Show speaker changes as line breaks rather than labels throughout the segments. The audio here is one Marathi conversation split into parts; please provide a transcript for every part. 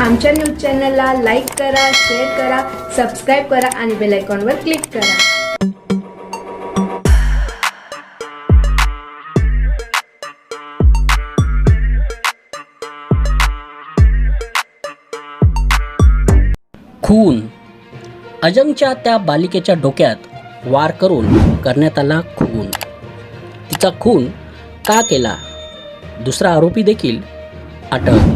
आमच्या न्यूज चॅनलला लाईक करा शेअर करा सबस्क्राईब करा आणि बेल आयकॉनवर क्लिक करा.
खून. अजंगच्या त्या बालिकेच्या डोक्यात वार करून करण्यात आला खून. तिचा खून का केला? दुसरा आरोपी देखील अटक.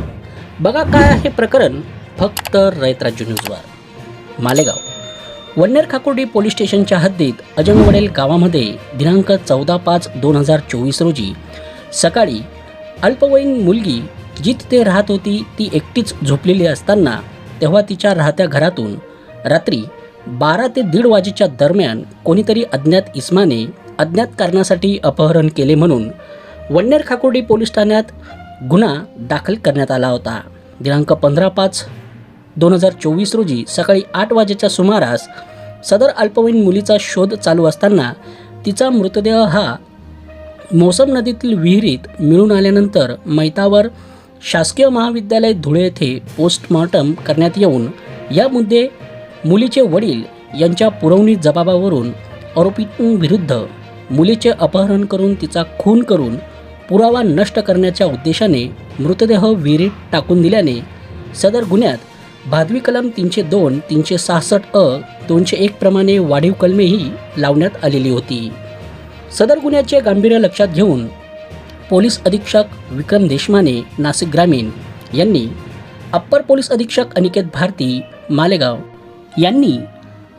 बघा काय आहे प्रकरण फक्त रयतराज्य न्यूजवर. मालेगाव. वन्नेर खाकुर्डी पोलीस स्टेशनच्या हद्दीत अजंगवडेल गावामध्ये दिनांक चौदा पाच दोन हजार चोवीस रोजी सकाळी अल्पवयीन मुलगी जी तिथे राहत होती ती एकटीच झोपलेली असताना तेव्हा तिच्या राहत्या घरातून रात्री बारा ते दीड वाजेच्या दरम्यान कोणीतरी अज्ञात इस्माने अज्ञात कारणासाठी अपहरण केले म्हणून वन्नेर खाकुर्डी पोलीस ठाण्यात गुन्हा दाखल करण्यात आला होता. दिनांक पंधरा पाच दोन हजार चोवीस रोजी सकाळी आठ वाजेच्या सुमारास सदर अल्पवयीन मुलीचा शोध चालू असताना तिचा मृतदेह हा मोसम नदीतील विहिरीत मिळून आल्यानंतर मैतावर शासकीय महाविद्यालय धुळे येथे पोस्टमॉर्टम करण्यात येऊन यामध्ये मुलीचे वडील यांच्या पुरवणी जबाबावरून आरोपींविरुद्ध मुलीचे अपहरण करून तिचा खून करून पुरावा नष्ट करण्याच्या उद्देशाने मृतदेह विहिरीत टाकून दिल्याने सदर गुन्ह्यात भादवी कलम तीनशे दोन तीनशे सहासष्ट अ दोनशे एक प्रमाणे वाढीव कलमेही लावण्यात आलेली होती. सदर गुन्ह्याचे गांभीर्य लक्षात घेऊन पोलीस अधीक्षक विक्रम देशमाने नाशिक ग्रामीण यांनी अप्पर पोलीस अधीक्षक अनिकेत भारती मालेगाव यांनी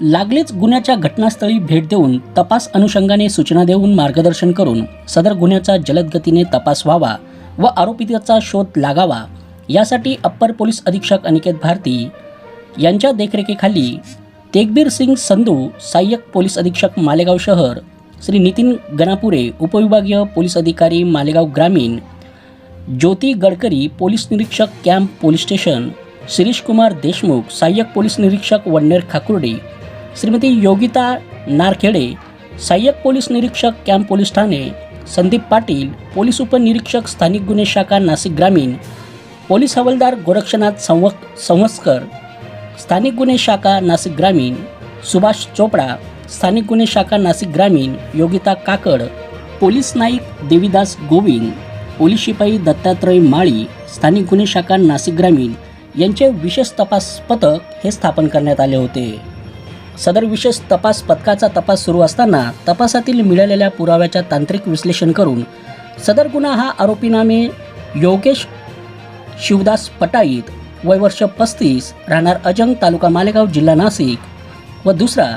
लागलीच गुन्ह्याच्या घटनास्थळी भेट देऊन तपास अनुषंगाने सूचना देऊन मार्गदर्शन करून सदर गुन्ह्याचा जलद गतीने तपास व्हावा व आरोपीचा शोध लागावा यासाठी अप्पर पोलीस अधीक्षक अनिकेत भारती यांच्या देखरेखीखाली तेगबीर सिंग संधू सहाय्यक पोलीस अधीक्षक मालेगाव शहर श्री नितीन गणापुरे उपविभागीय पोलीस अधिकारी मालेगाव ग्रामीण ज्योती गडकरी पोलीस निरीक्षक camp police station Shirish Kumar Deshmukh सहाय्यक पोलीस निरीक्षक वणनेर खाकुर्डी श्रीमती योगिता नारखेडे सहाय्यक पोलीस निरीक्षक कॅम्प पोलीस ठाणे संदीप पाटील पोलीस उपनिरीक्षक स्थानिक गुन्हे शाखा नाशिक ग्रामीण पोलीस हवालदार गोरक्षनाथ संवक संवस्कर स्थानिक गुन्हे शाखा नाशिक ग्रामीण सुभाष चोपडा स्थानिक गुन्हे शाखा नाशिक ग्रामीण योगिता काकड पोलीस नाईक देवीदास गोविंद पोलीस शिपाई दत्तात्रय माळी स्थानिक गुन्हे शाखा नाशिक ग्रामीण यांचे विशेष तपास पथक हे स्थापन करण्यात आले होते. सदर विशेष तपास पथकाचा तपास सुरू असताना तपासातील मिळालेल्या पुराव्याच्या तांत्रिक विश्लेषण करून सदर गुन्हा हा आरोपीनामे योगेश शिवदास पटाईत वय वर्ष पस्तीस राहणार अजंग तालुका मालेगाव जिल्हा नाशिक व दुसरा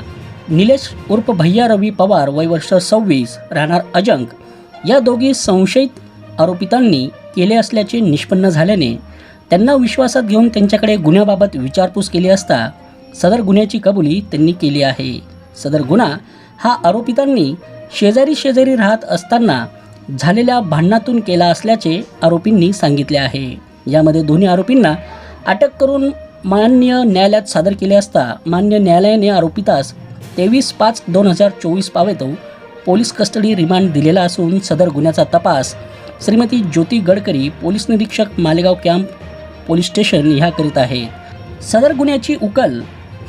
निलेश उर्फ भैया रवी पवार वय वर्ष सव्वीस राहणार अजंग. या दोघी संशयित आरोपितांनी केले असल्याचे निष्पन्न झाल्याने त्यांना विश्वासात घेऊन त्यांच्याकडे गुन्ह्याबाबत विचारपूस केली असता सदर गुन्ह्याची कबुली त्यांनी केली आहे. सदर गुन्हा हा आरोपितांनी शेजारी शेजारी राहत असताना झालेल्या भांडणातून केला असल्याचे आरोपींनी सांगितले आहे. यामध्ये दोन्ही आरोपींना अटक करून मान्य न्यायालयात सादर केले असता मान्य न्यायालयाने आरोपितास तेवीस पाच दोन हजार चोवीस पावेतो पोलीस कस्टडी रिमांड दिलेला असून सदर गुन्ह्याचा तपास श्रीमती ज्योती गडकरी पोलीस निरीक्षक मालेगाव कॅम्प पोलीस स्टेशन ह्या करीत आहेत सदर गुन्ह्याची उकल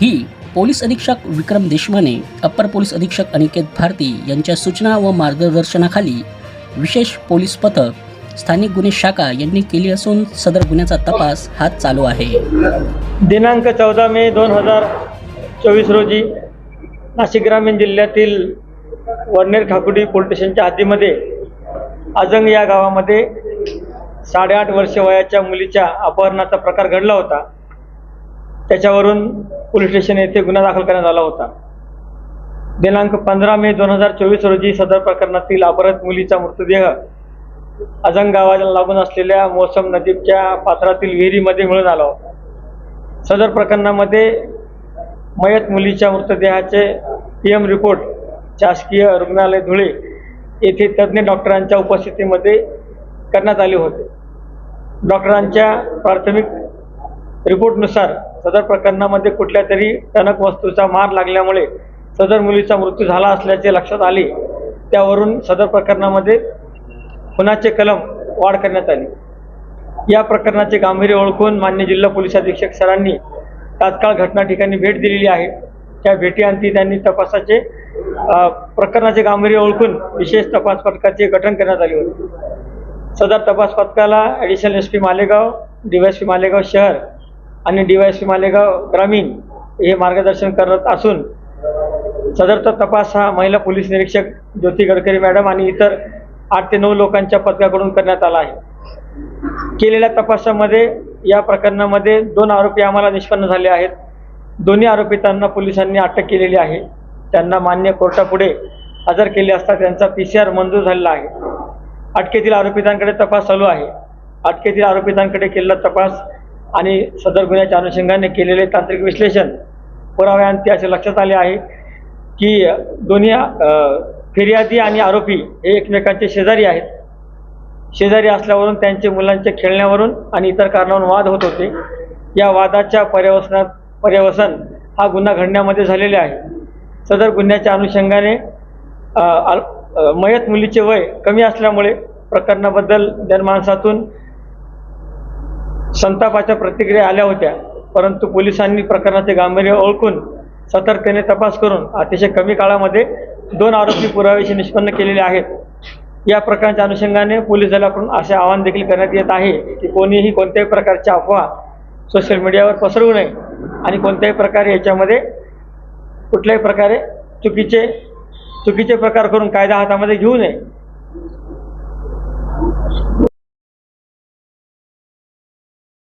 ही पोलीस अधीक्षक विक्रम देशमाने अप्पर पोलीस अधीक्षक अनिकेत भारती यांच्या सूचना व मार्गदर्शनाखाली विशेष पोलीस पथक स्थानिक गुन्हे शाखा यांनी केली असून सदर गुन्ह्याचा तपास हा चालू आहे.
दिनांक चौदा मे दोन हजार चोवीस रोजी नाशिक ग्रामीण जिल्ह्यातील वडनेर खाकुडी पोलीस स्टेशनच्या हद्दीमध्ये आजंग या गावामध्ये साडेआठ वर्ष वयाच्या मुलीच्या अपहरणाचा प्रकार घडला होता. त्याच्यावरून पोलीस स्टेशन येथे गुन्हा दाखल करण्यात आला होता. दिनांक पंधरा मे दोन हजार चोवीस रोजी सदर प्रकरणातील अपहृत मुलीचा मृतदेह अजंग गावाला लागून असलेल्या मोसम नदीच्या पात्रातील विहिरीमध्ये मिळून आला होता. सदर प्रकरणामध्ये मयत मुलीच्या मृतदेहाचे पी एम रिपोर्ट शासकीय रुग्णालय धुळे येथे तज्ज्ञ डॉक्टरांच्या उपस्थितीमध्ये करण्यात आले होते. डॉक्टरांच्या प्राथमिक रिपोर्टनुसार सदर प्रकरणामध्ये कुठल्या तरी टणक वस्तूचा मार लागल्यामुळे सदर मुलीचा मृत्यू झाला असल्याचे लक्षात आले. त्यावरून सदर प्रकरणामध्ये खुनाचे कलम वाढ करण्यात आली. या प्रकरणाचे गांभीर्य ओळखून मान्य जिल्हा पोलीस अधीक्षक सरांनी तात्काळ घटना ठिकाणी भेट दिलेली आहे. त्या भेटीअंती त्यांनी तपासाचे प्रकरणाचे गांभीर्य ओळखून विशेष तपास पथकाचे गठन करण्यात आले होते. सदर तपास पथकाला additional S P Malegaon D Y P Malegaon शहर आणि डी वाय मालेगाव ग्रामीण हे मार्गदर्शन करत असून सदरचा तपास हा महिला पोलीस निरीक्षक ज्योती गडकरी मॅडम आणि इतर आठ ते नऊ लोकांच्या पथकाकडून करण्यात आला आहे. केलेल्या तपासामध्ये या प्रकरणामध्ये दोन आरोपी आम्हाला निष्पन्न झाले आहेत. दोन्ही आरोपितांना पोलिसांनी अटक केलेली आहे. त्यांना मान्य कोर्टापुढे हजर केले असता त्यांचा पी सी आर मंजूर झालेला आहे. अटकेतील आरोपितांकडे तपास चालू आहे. अटकेतील आरोपितांकडे केलेला तपास आणि सदर गुन्ह्याच्या अनुषंगाने केलेले तांत्रिक विश्लेषण पुराव्यांती असे लक्षात आले आहे की दोन्ही फिर्यादी आणि आरोपी हे एकमेकांचे शेजारी आहेत. शेजारी असल्यावरून त्यांचे मुलांच्या खेळण्यावरून आणि इतर कारणावरून वाद होत होते. या वादाच्या पर्यवसनात पर्यवसन हा गुन्हा घडण्यामध्ये झालेले आहे. सदर गुन्ह्याच्या अनुषंगाने मयत मुलीचे वय कमी असल्यामुळे प्रकरणाबद्दल जनमानसातून संतापाच्या प्रतिक्रिया आल्या होत्या परंतु पोलिसांनी प्रकरणाचे गांभीर्य ओळखून सतर्कतेने तपास करून अतिशय कमी काळामध्ये दोन आरोपी पुराव्याशी निष्पन्न केलेले आहेत. या प्रकरणाच्या अनुषंगाने पोलीस दलाकडून असे आवाहन देखील करण्यात येत आहे की कोणीही कोणत्याही प्रकारच्या अफवा सोशल मीडियावर पसरवू नये आणि कोणत्याही प्रकारे याच्यामध्ये कुठल्याही प्रकारे चुकीचे चुकीचे प्रकार करून कायदा हातामध्ये घेऊ नये.